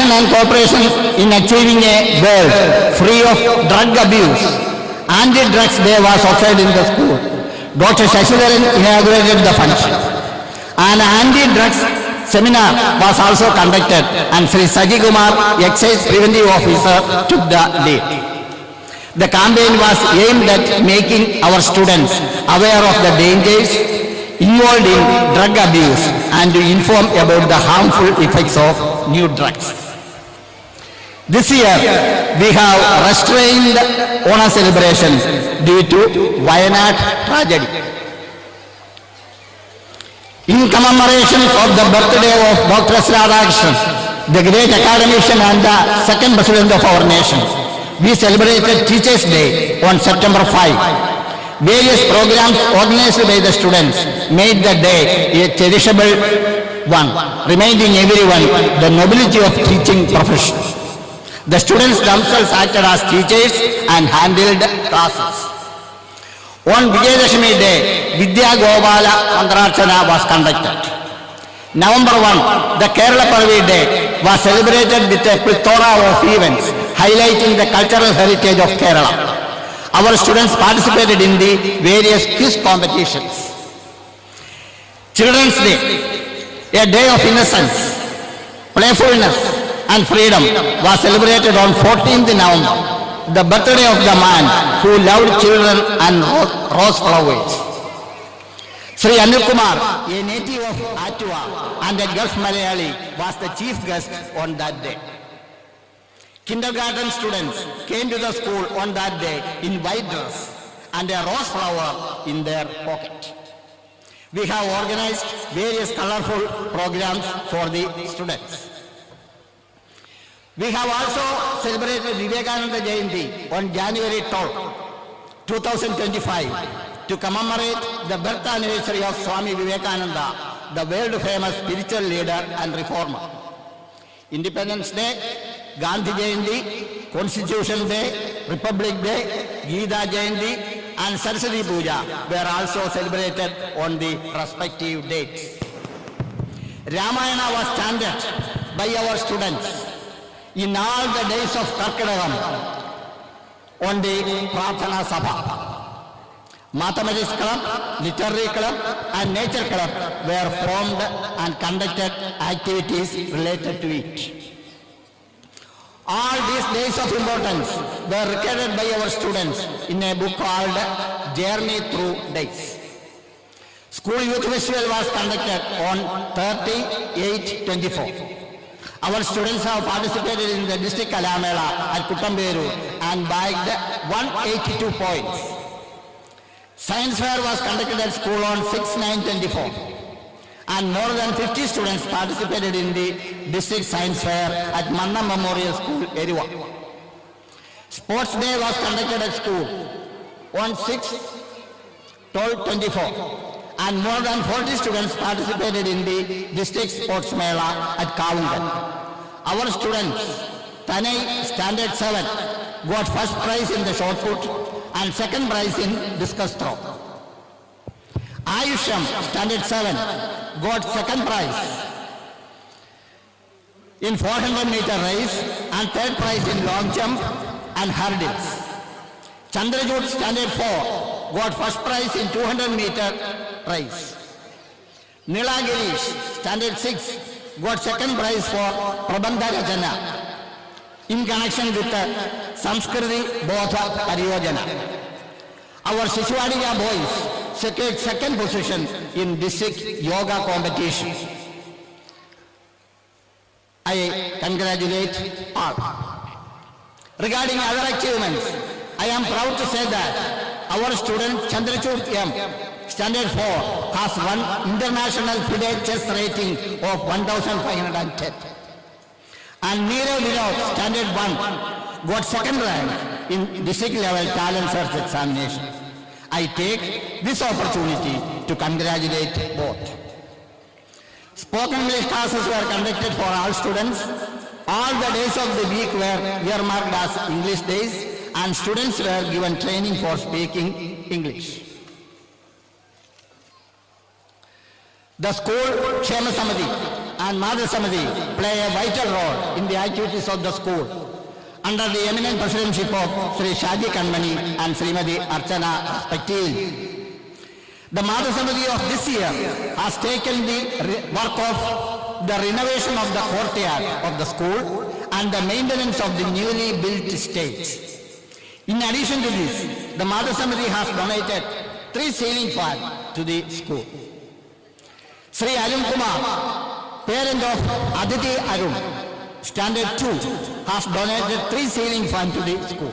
action and cooperation in achieving a world free of drug abuse. Anti-drugs day was observed in the school. Dr. Shashidharan inaugurated the function. An anti-drugs seminar was also conducted and Sri Saji Kumar, Excise Preventive Officer, took the lead. The campaign was aimed at making our students aware of the dangers involved in drug abuse and to inform about the harmful effects of new drugs. This year, we have restrained Ona celebration due to Wayanad tragedy. In commemoration of the birthday of Dr. S. The great academician and the second president of our nation, we celebrated Teachers' Day on September 5. Various programs organized by the students made the day a cherishable one, reminding everyone the nobility of teaching profession. The students themselves acted as teachers and handled classes. On Vijayadashami day, Vidya Gopala Mantrarchana was conducted. November 1, the Kerala Parvi Day was celebrated with a plethora of events highlighting the cultural heritage of Kerala. Our students participated in the various quiz competitions. Children's Day, a day of innocence, playfulness and freedom was celebrated on 14th November, the birthday of the man who loved children and rose flowers. Sri Anil Kumar, a native of Atua and a Gulf Malayali, was the chief guest on that day. Kindergarten students came to the school on that day in white dress and a rose flower in their pocket. We have organized various colorful programs for the students. We have also celebrated Vivekananda Jayanti on January 12, 2025 to commemorate the birth anniversary of Swami Vivekananda, the world famous spiritual leader and reformer. Independence Day, Gandhi Jayanti, Constitution Day, Republic Day, Gita Jayanti and Saraswati Puja were also celebrated on the respective dates. Ramayana was chanted by our students in all the days of Karkadagam on the Pratana Sabha. Mathematics Club, Literary Club and Nature Club were formed and conducted activities related to it. All these days of importance were recorded by our students in a book called Journey Through Days. School Youth Festival was conducted on 30, 8, 24. Our students have participated in the district Kalamela at Kutamberu and bagged 182 points. Science fair was conducted at school on 6, 9, 24 and more than 50 students participated in the district science fair at Manna Memorial School, Eriwa. Sports day was conducted at school on 6, 12, 24 and more than 40 students participated in the district sports mela at Kavungan. Our students, Tanay Standard 7, got first prize in the shot put and second prize in discus throw. Ayusham Standard 7 got second prize in 400 meter race and third prize in long jump and hurdles. Chandrajot Standard 4 got first prize in 200 meter race. Nilagirish Standard 6 got second prize for Prabandha Rajana in connection with the Samskriti Bodha Pariyojana. Our Shishwadiya boys secured second position in district yoga competition. I congratulate all. Regarding other achievements, I am proud to say that our student Chandrachud M, Standard 4, has won international FIDE chess rating of 1510. And Neerav Vinod, Standard 1, got second rank in district level talent search examination. I take this opportunity to congratulate both. Spoken English classes were conducted for all students. All the days of the week were earmarked as English days and students were given training for speaking English. The school Kshema Samiti and Mother Samadi play a vital role in the activities of the school under the eminent presidency of Sri Shaji Kanmani and Srimadi Archana respectively. The Mother Samadi of this year has taken the work of the renovation of the courtyard of the school and the maintenance of the newly built stage. In addition to this, the Mother Samadi has donated three ceiling fans to the school. Sri Arun Kumar, parent of Aditi Arun, standard 2, has donated three ceiling fans to the school.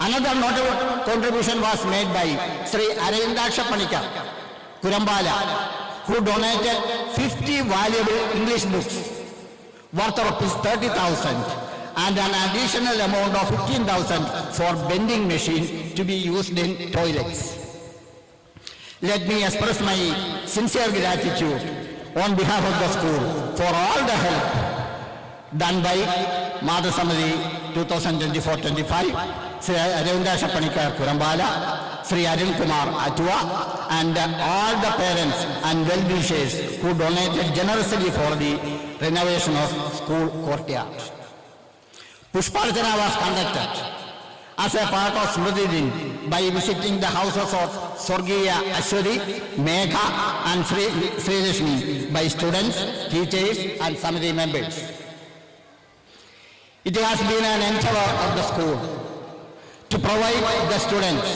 Another notable contribution was made by Sri Aravindaksha Panikar, Kurambala, who donated 50 valuable English books worth rupees 30,000 and an additional amount of 15,000 for bending machine to be used in toilets. Let me express my sincere gratitude on behalf of the school for all the help done by Mother Samadi 2024-25, Sri Arvinda Shapanikar Kurambala, Sri Arun Kumar Atua, and all the parents and well-wishers who donated generously for the renovation of school courtyard. Pushparchana was conducted as a part of Smriti Din by visiting the houses of Sorgiya Ashwari, Megha and Sri, Sri Rashmi by students, teachers and Samiti members. It has been an endeavor of the school to provide the students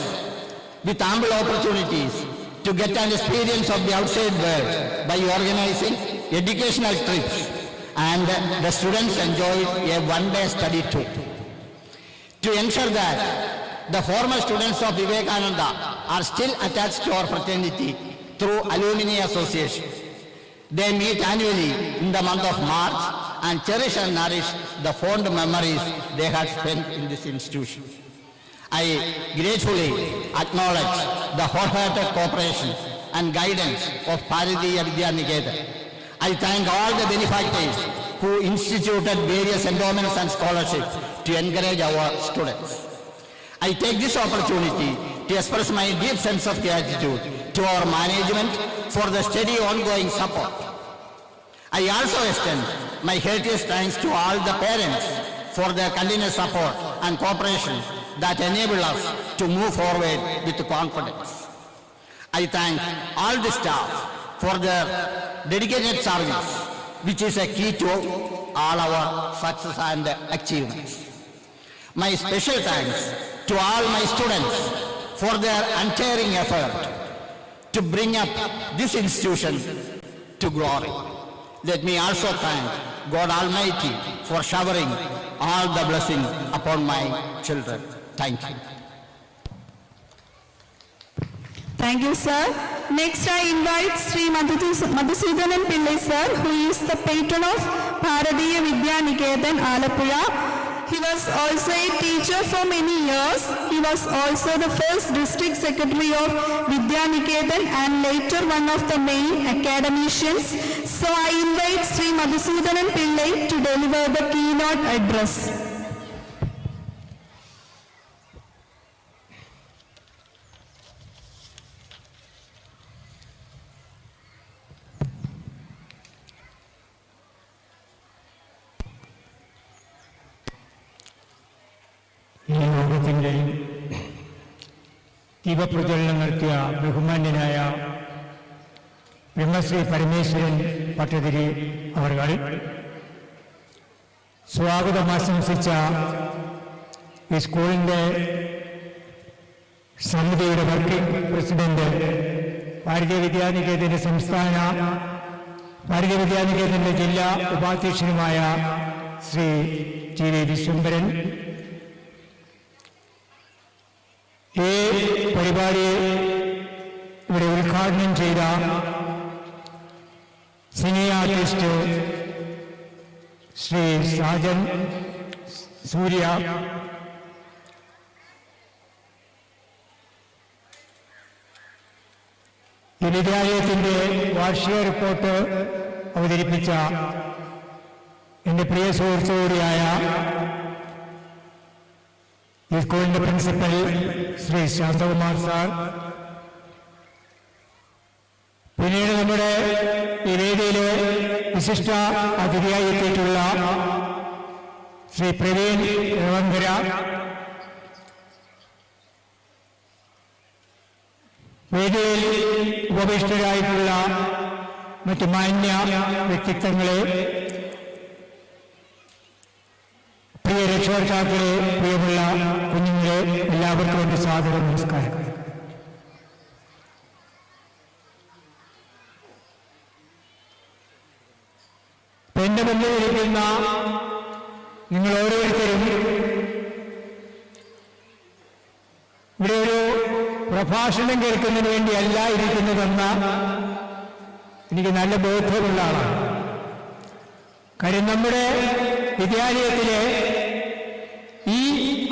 with ample opportunities to get an experience of the outside world by organizing educational trips and the students enjoyed a one-day study tour. To ensure that the former students of Vivekananda are still attached to our fraternity through Alumni Association. They meet annually in the month of March and cherish and nourish the fond memories they had spent in this institution. I gratefully acknowledge the wholehearted cooperation and guidance of Paradiya Vidya Niketan. I thank all the benefactors who instituted various endowments and scholarships to encourage our students. I take this opportunity to express my deep sense of gratitude to our management for the steady ongoing support. I also extend my heartiest thanks to all the parents for their continuous support and cooperation that enable us to move forward with confidence. I thank all the staff for their dedicated service, which is a key to all our success and achievements. My special thanks to all my students for their untiring effort to bring up this institution to glory. Let me also thank God Almighty for showering all the blessings upon my children. Thank you. Thank you, sir. Next, I invite Sri Madhu- Madhusudanan Pillai, sir, who is the patron of Bharatiya Vidya Niketan, Alappuzha. He was also a teacher for many years. He was also the first district secretary of Vidya Niketan and later one of the main academicians. So I invite Sri Madhusudanan Pillai to deliver the keynote address. ദീപപ്രജ്വലനം നടത്തിയ ബഹുമാന്യനായ ബ്രഹ്മശ്രീ പരമേശ്വരൻ പട്ടതിരി അവർ സ്വാഗതം ആശംസിച്ച ഈ സ്കൂളിന്റെ സമിതിയുടെ working president ഭാരതീയ വിദ്യാനികേതന്റെ സംസ്ഥാന ഭാരതീയ വിദ്യാനികേതന്റെ ജില്ലാ ഉപാധ്യക്ഷനുമായ ശ്രീ ടി വി വിശ്വംഭരൻ. ഈ പരിപാടി ഇവിടെ ഉദ്ഘാടനം ചെയ്ത സിനി ആർട്ടിസ്റ്റ് ശ്രീ സാജൻ സൂര്യ. വിദ്യാലയത്തിന്റെ വാർഷിക റിപ്പോർട്ട് അവതരിപ്പിച്ച എന്റെ പ്രിയ സുഹൃത്തു കൂടിയായ ഈ സ്കൂളിന്റെ പ്രിൻസിപ്പൽ ശ്രീ ശാന്തകുമാർ സാർ. പിന്നീട് നമ്മുടെ ഈ വേദിയിലെ വിശിഷ്ട അതിഥിയായി എത്തിയിട്ടുള്ള ശ്രീ പ്രവീൺ രവങ്കര. വേദിയിൽ ഉപവിഷ്ടരായിട്ടുള്ള മറ്റ് മാന്യ വ്യക്തിത്വങ്ങളെ പ്രിയ രക്ഷകർത്താക്കളെ പ്രിയമുള്ള കുഞ്ഞുങ്ങളെ എല്ലാവർക്കും എന്റെ സാദര നമസ്കാരം. എന്റെ മുന്നിൽ ഇരിക്കുന്ന നിങ്ങൾ ഓരോരുത്തരും ഇവിടെ ഒരു പ്രഭാഷണം കേൾക്കുന്നതിന് വേണ്ടിയല്ല ഇരിക്കുന്നതെന്ന എനിക്ക് നല്ല ബോധ്യമുള്ള ആളാണ്. കാര്യം നമ്മുടെ വിദ്യാലയത്തിലെ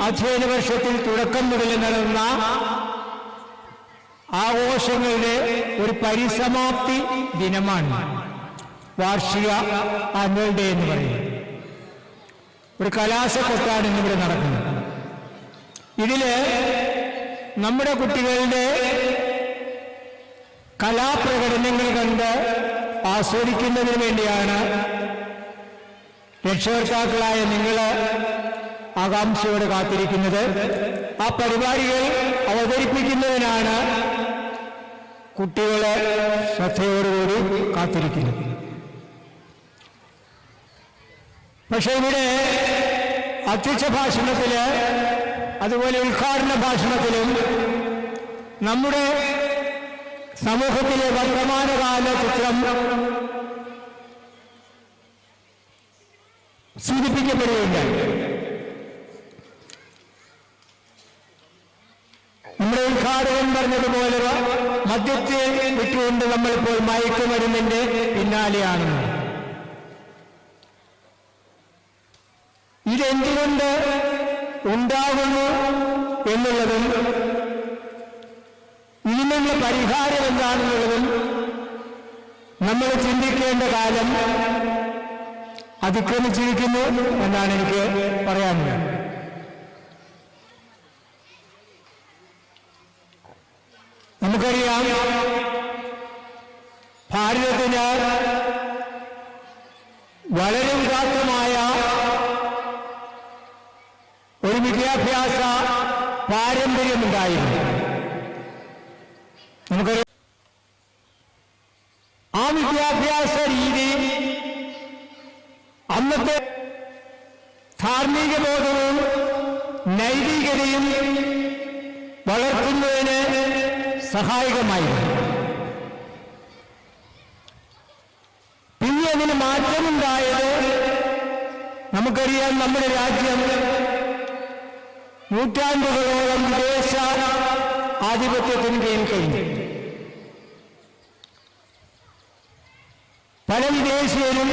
അധ്യയന വർഷത്തിൽ തുടക്കം മുതൽ നടന്ന ആഘോഷങ്ങളുടെ ഒരു പരിസമാപ്തി ദിനമാണ്. വാർഷിക ആനുവൽ ഡേ എന്ന് പറയുന്നത്. ഒരു കലാശക്കൊട്ടാണ് ഇന്നിവിടെ നടക്കുന്നത്. ഇതിൽ നമ്മുടെ കുട്ടികളുടെ കലാപ്രകടനങ്ങൾ കണ്ട് ആസ്വദിക്കുന്നതിന് വേണ്ടിയാണ് രക്ഷകർത്താക്കളായ നിങ്ങൾ ആകാംക്ഷയോടെ കാത്തിരിക്കുന്നത് ആ പരിപാടികൾ അവതരിപ്പിക്കുന്നതിനാണ് കുട്ടികളെ ശ്രദ്ധയോടുകൂടി കാത്തിരിക്കുന്നത്. പക്ഷെ ഇവിടെ അധ്യക്ഷ ഭാഷണത്തിൽ അതുപോലെ ഉദ്ഘാടന ഭാഷണത്തിലും നമ്മുടെ സമൂഹത്തിലെ വർത്തമാനകാല ചിത്രം സൂചിപ്പിക്കപ്പെടുകയുണ്ടായി. ഉദ്ഘാടകൻ പറഞ്ഞതുപോലെ മദ്യത്തെ വിട്ടുകൊണ്ട് നമ്മളിപ്പോൾ മയക്കുമരുന്നിന്റെ പിന്നാലെയാണ്. ഇതെന്തുകൊണ്ട് ഉണ്ടാകുന്നു എന്നുള്ളതും ഇതിനുള്ള പരിഹാരം എന്താണെന്നുള്ളതും നമ്മൾ ചിന്തിക്കേണ്ട കാലം അതിക്രമിച്ചിരിക്കുന്നു എന്നാണ് എനിക്ക് പറയാനുള്ളത്. നമുക്കറിയാം. ഭാരതത്തിന് വളരെ ഉദാത്തമായ ഒരു വിദ്യാഭ്യാസ പാരമ്പര്യമുണ്ടായിരുന്നു. നമുക്കറിയാം. സഹായകമായിരുന്നു പിന്നെ അതിന് മാറ്റമുണ്ടായത് നമുക്കറിയാം നമ്മുടെ രാജ്യം നൂറ്റാണ്ടുകളോളം വിദേശ ആധിപത്യത്തിന് കീഴിൽ കഴിഞ്ഞു. പല വിദേശീയരും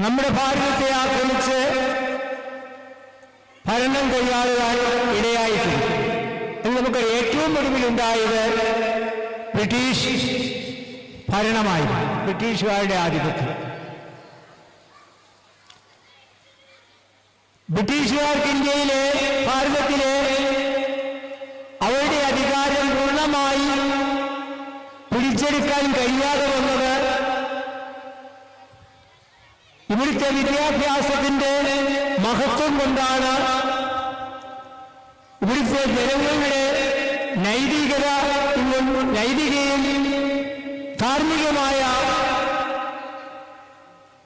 നമ്മുടെ ഭാരതത്തെ ആക്രമിച്ച് ഭരണം ഇടയായിട്ടുണ്ട് എന്ന് നമുക്ക് ഏറ്റവും ഒടുവിലുണ്ടായത് ബ്രിട്ടീഷ് ഭരണമായി ബ്രിട്ടീഷുകാരുടെ ആധിപത്യം. ബ്രിട്ടീഷുകാർക്ക് ഇന്ത്യയിലെ ഭാരതത്തിലെ അവരുടെ അധികാരം പൂർണമായി പിടിച്ചെടുക്കാൻ കഴിയാതെ വന്നത് ഇവിടുത്തെ വിദ്യാഭ്യാസത്തിന്റെ മഹത്വം കൊണ്ടാണ് ഇവിടുത്തെ ജനങ്ങളുടെ നൈതികത നൈതികയും ധാർമ്മികമായ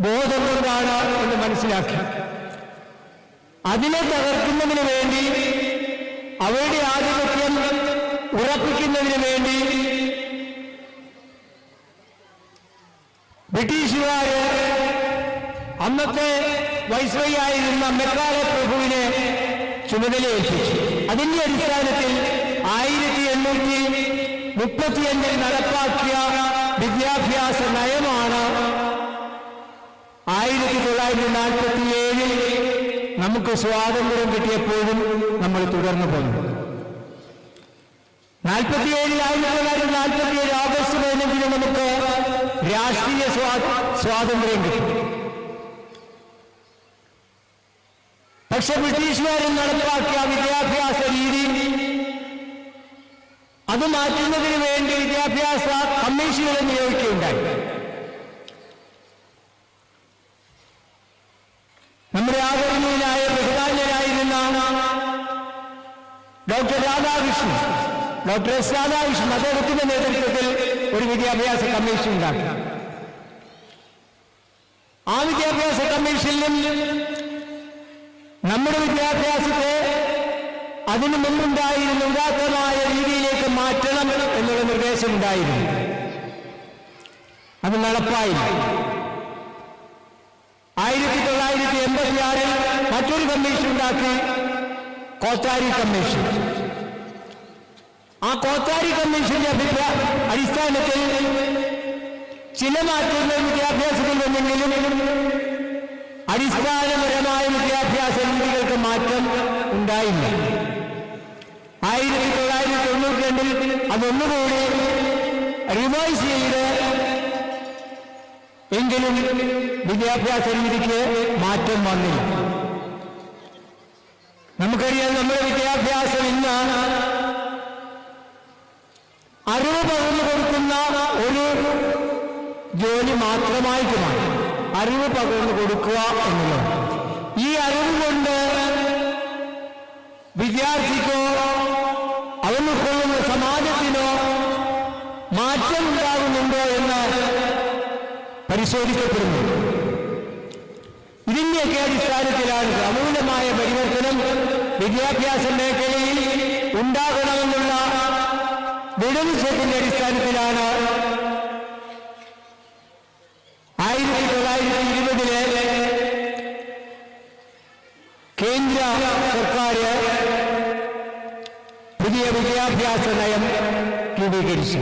ബോധം കൊണ്ടാണ് എന്ന് മനസ്സിലാക്കി. അതിനെ തകർക്കുന്നതിന് വേണ്ടി അവരുടെ ആധിപത്യം ഉറപ്പിക്കുന്നതിന് വേണ്ടി ബ്രിട്ടീഷുകാര് അന്നത്തെ വൈസ്രയായിരുന്ന മെക്കാല പ്രഭുവിനെ ചുമതലയേൽപ്പിച്ചു. അതിന്റെ അടിസ്ഥാനത്തിൽ മുപ്പത്തിയഞ്ചിൽ നടപ്പാക്കിയ വിദ്യാഭ്യാസ നയമാണ് ആയിരത്തി തൊള്ളായിരത്തി നാൽപ്പത്തി ഏഴിൽ നമുക്ക് സ്വാതന്ത്ര്യം കിട്ടിയപ്പോഴും നമ്മൾ തുടർന്നു പോകുന്നത് നാൽപ്പത്തിയേഴിൽ ആയിരത്തി തൊള്ളായിരത്തി നാൽപ്പത്തി ഏഴ് ആഗസ്റ്റ് പതിനഞ്ചിന് നമുക്ക് രാഷ്ട്രീയ സ്വാ- സ്വാതന്ത്ര്യം കിട്ടി. പക്ഷെ ബ്രിട്ടീഷുകാരും നടപ്പാക്കിയ വിദ്യാഭ്യാസ രീതി അത് മാറ്റുന്നതിന് വേണ്ടി വിദ്യാഭ്യാസ കമ്മീഷനുകളെ നിയോഗിക്കുകയുണ്ടായി. നമ്മുടെ ആദരണീയനായ ബഹുമാന്യനായിരുന്ന doctor Radhakrishnan doctor S Radhakrishnan അദ്ദേഹത്തിന്റെ നേതൃത്വത്തിൽ ഒരു വിദ്യാഭ്യാസ കമ്മീഷൻ ഉണ്ടാക്കി. ആ വിദ്യാഭ്യാസ കമ്മീഷനിലും നമ്മുടെ വിദ്യാഭ്യാസത്തെ അതിനു മുമ്പുണ്ടായിരുന്ന ഉദാത്തമായ രീതിയിലേക്ക് മാറ്റണം എന്നുള്ള നിർദ്ദേശമുണ്ടായിരുന്നു അത് നടപ്പായി. ആയിരത്തി തൊള്ളായിരത്തി എൺപത്തി ആറിൽ മറ്റൊരു കമ്മീഷൻ ഉണ്ടാക്കി. കോത്താരി കമ്മീഷൻ. ആ കോത്താരി കമ്മീഷന്റെ അടിസ്ഥാനത്തിൽ ചില മാറ്റങ്ങൾ വിദ്യാഭ്യാസത്തിൽ വന്നെങ്കിലും അടിസ്ഥാനപരമായ വിദ്യാഭ്യാസ രീതികൾക്ക് മാറ്റം ഉണ്ടായില്ല. ആയിരത്തി തൊള്ളായിരത്തി തൊണ്ണൂറ്റി രണ്ടിൽ അതൊന്നുകൂടി റിവൈസ് ചെയ്ത് എങ്കിലും വിദ്യാഭ്യാസ രീതിക്ക് മാറ്റം വന്നില്ല. നമുക്കറിയാം നമ്മുടെ വിദ്യാഭ്യാസം ഇന്ന് അറിവ് പകർന്നു കൊടുക്കുന്ന ഒരു ജോലി മാത്രമായിട്ട് മാറി അറിവ് പകർന്നു കൊടുക്കുക എന്നുള്ളത്. ഈ അറിവ് കൊണ്ട് വിദ്യാർത്ഥിക്കോ അവൻ കൊള്ളുന്ന. സമാജത്തിനോ മാറ്റം ഉണ്ടാകുന്നുണ്ടോ എന്ന് പരിശോധിക്കപ്പെടുന്നു. ഇതിന്റെയൊക്കെ അടിസ്ഥാനത്തിലാണ് സമൂലമായ പരിവർത്തനം വിദ്യാഭ്യാസ മേഖലയിൽ ഉണ്ടാകണമെന്നുള്ള ദൃഢനിശ്ചയത്തിന്റെ അടിസ്ഥാനത്തിലാണ് വിദ്യാഭ്യാസ നയം രൂപീകരിച്ചു.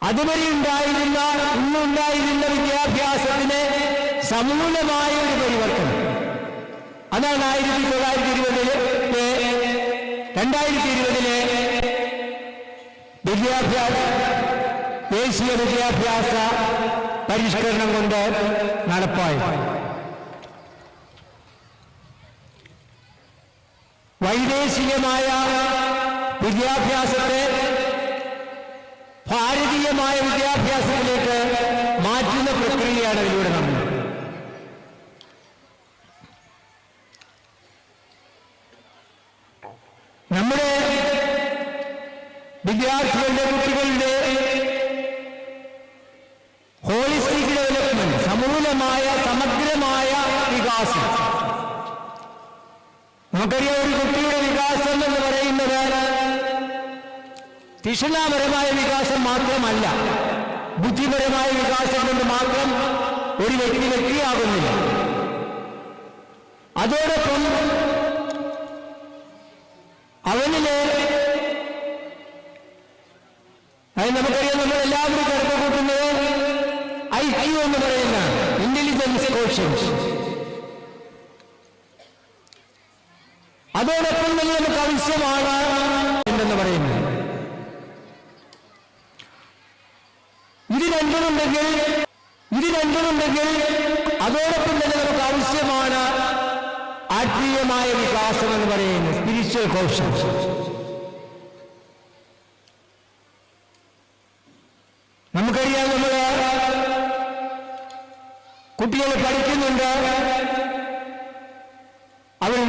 അതുവരെ ഉണ്ടായിരുന്ന ഇന്നുണ്ടായിരുന്ന വിദ്യാഭ്യാസത്തിന് സമൂലമായ ഒരു പരിവർത്തനം. അതാണ് ആയിരത്തി തൊള്ളായിരത്തി ഇരുപതിൽ രണ്ടായിരത്തി ഇരുപതിലെ വിദ്യാഭ്യാസ ദേശീയ വിദ്യാഭ്യാസ പരിഷ്കരണം കൊണ്ട് നടപ്പായി വൈദേശികമായ വിദ്യാഭ്യാസത്തെ ഭാരതീയമായ വിദ്യാഭ്യാസത്തിലേക്ക് മാറ്റുന്ന പ്രക്രിയയാണ് ഇതിലൂടെ നമ്മൾ നമ്മുടെ വിദ്യാർത്ഥികളുടെ കുട്ടികളുടെ ഹോളിസ്റ്റിക് ഡെവലപ്മെന്റ് സമൂലമായ സമഗ്രമായ വികാസം. നമുക്കറിയാം ഒരു കുട്ടിയുടെ വികാസം എന്ന് പറയുന്നത് തിഷണാപരമായ വികാസം മാത്രമല്ല. ബുദ്ധിപരമായ വികാസം കൊണ്ട് മാത്രം ഒരു വ്യക്തി വ്യക്തിയാകുന്നില്ല. അതോടൊപ്പം അവനിലെ അത് നമുക്കറിയാം നമ്മൾ എല്ലാവരും കണക്ക് കൂട്ടുന്നത് ഐ ക്യു എന്ന് പറയുന്ന ഇന്റലിജൻസ് കോഷ്യൻസ് അതോടൊപ്പം തന്നെ നമുക്ക് ആവശ്യമാണ് എന്ന് പറയുന്നത്. ഇത് രണ്ടുമുണ്ടെങ്കിൽ ഇത് രണ്ടുമുണ്ടെങ്കിൽ അതോടൊപ്പം തന്നെ നമുക്ക് ആവശ്യമാണ് ആത്മീയമായ വികാസം എന്ന് പറയുന്നത്. സ്പിരിച്വൽ കോഷ്യൻസ് നമുക്കറിയാം നമ്മൾ കുട്ടികൾ പഠിക്കുന്നുണ്ട്.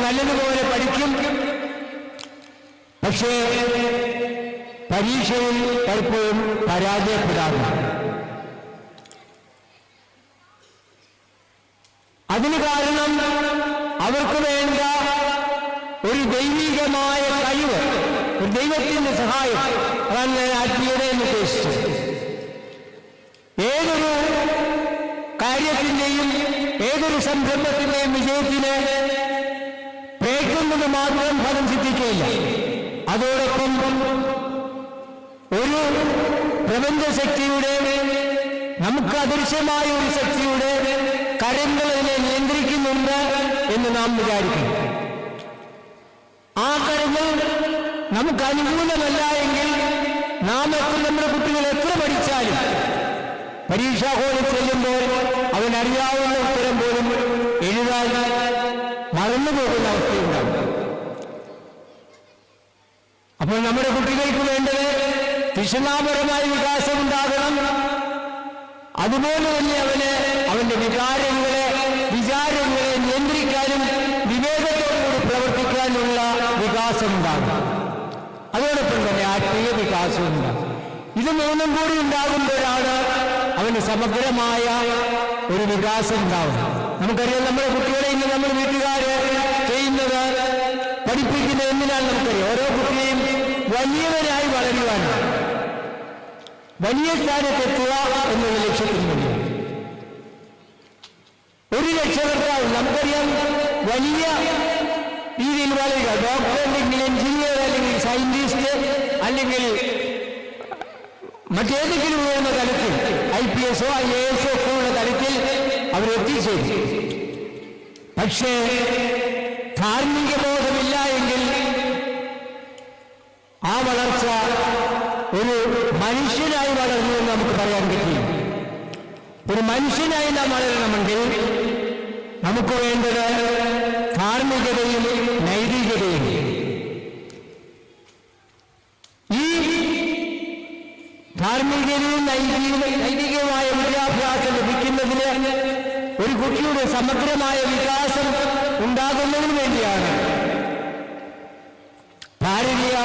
നല്ലതുപോലെ പഠിക്കും. പക്ഷേ പരീക്ഷയിൽ പലപ്പോഴും പരാജയപ്പെടാറുണ്ട്. അതിന് കാരണം അവർക്ക് വേണ്ട ഒരു ദൈവികമായ കഴിവ് ഒരു ദൈവത്തിന്റെ സഹായം അതാണ് ഞാൻ ആത്മീയത എന്ന് ഉദ്ദേശിച്ചത് ഏതൊരു കാര്യത്തിന്റെയും ഏതൊരു സംരംഭത്തിന്റെയും വിജയത്തിന് പ്രയത്നം മാത്രം ഫലം സിദ്ധിക്കുകയില്ല. അതോടൊപ്പം ഒരു പ്രപഞ്ചശക്തിയുടെ നമുക്ക് അദൃശ്യമായ ഒരു ശക്തിയുടെ കരങ്ങൾ അതിനെ നിയന്ത്രിക്കുന്നുണ്ട് എന്ന് നാം വിചാരിക്കുന്നു. ആ കരങ്ങൾ നമുക്ക് അനുകൂലമല്ല എങ്കിൽ നാം എത്ര നമ്മുടെ കുട്ടികൾ എത്ര പഠിച്ചാലും പരീക്ഷാ ഹോളിൽ ചെല്ലുമ്പോൾ അവനറിയാവുന്ന ഉത്തരം പോലും എഴുതാൻ മറന്നുപോകുന്ന അപ്പോൾ നമ്മുടെ കുട്ടികൾക്ക് വേണ്ടത് തൃഷ്ണാപരമായ വികാസം ഉണ്ടാകണം അതുപോലെ തന്നെ അവന് അവന്റെ വികാരങ്ങളെ വിചാരങ്ങളെ നിയന്ത്രിക്കാനും വിവേകത്തോടുകൂടി പ്രവർത്തിക്കാനുള്ള വികാസം ഉണ്ടാകണം അതോടൊപ്പം തന്നെ ആത്മീയ വികാസം ഉണ്ടാകും ഇത് മൂന്നും കൂടി ഉണ്ടാകുമ്പോഴാണ് അവന് സമഗ്രമായ ഒരു വികാസം ഉണ്ടാവുന്നത്. നമുക്കറിയാം നമ്മുടെ കുട്ടികളെ ഇന്ന് നമ്മൾ വീട്ടുകാര് ചെയ്യുന്നത് പഠിപ്പിക്കുന്നത് എന്തിനാണ് നമുക്കറിയാം. ഓരോ കുട്ടിയെയും വലിയവരായി വളരുവാൻ വലിയ സ്ഥാനത്തെത്തുക എന്നുള്ള ലക്ഷ്യത്തിന് വേണ്ടി. ഒരു രക്ഷകർത്താവ് നമുക്കറിയാം വലിയ രീതിയിൽ വളരുക. ഡോക്ടർ അല്ലെങ്കിൽ എഞ്ചിനീയർ അല്ലെങ്കിൽ സയന്റിസ്റ്റ് അല്ലെങ്കിൽ മറ്റേതെങ്കിലും ഉയർന്ന തലത്തിൽ ഐ പി എസോ ഐ എ എസോ ഒക്കെ ഉള്ള തലത്തിൽ അവരെത്തിച്ചേരും. പക്ഷേ ധാർമ്മിക ബോധമില്ല എങ്കിൽ ആ വളർച്ച ഒരു മനുഷ്യനായി വളർന്നു എന്ന് നമുക്ക് പറയാൻ പറ്റില്ല ഒരു മനുഷ്യനായി നാം വളരണമെങ്കിൽ നമുക്ക് വേണ്ടത് ധാർമ്മികതയും നൈതികതയും. ഈ ധാർമ്മികതയും നൈതികമായ വിദ്യാഭ്യാസം ലഭിക്കുന്നതിന് ഒരു കുട്ടിയുടെ സമഗ്രമായ വികാസം ഉണ്ടാകുന്നതിന് വേണ്ടിയാണ്. ഭാരതീയ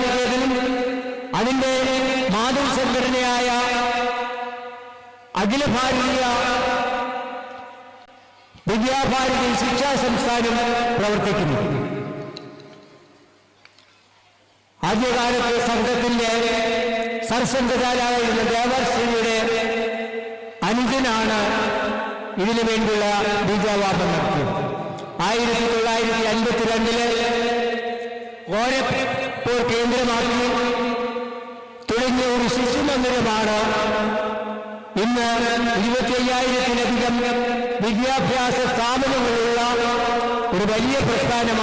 വിദ്യാനികേതനും അതിന്റെ മാതൃസംഘടനയായ അഖില ഭാരതീയ വിദ്യാഭാരതി ശിക്ഷാ സംസ്ഥാനം പ്രവർത്തിക്കുന്നു. ആദ്യകാലത്ത് സംഘത്തിന്റെ സർസംഘചാലായിരുന്ന ദേവർസിംഗിയുടെ അനുജനാണ് ഇതിനു വേണ്ടിയുള്ള ബീജാവാദം നടത്തിയത്. ആയിരത്തി തൊള്ളായിരത്തി അൻപത്തിരണ്ടിൽ ഗോരഖ്പൂർ കേന്ദ്രമാക്കി തുടങ്ങിയ ഒരു ശിശു മന്ദിരമാണ് ഇന്ന് ഇരുപത്തി അയ്യായിരത്തിലധികം വിദ്യാഭ്യാസ സ്ഥാപനങ്ങളുള്ള ഒരു വലിയ പ്രസ്ഥാനമായി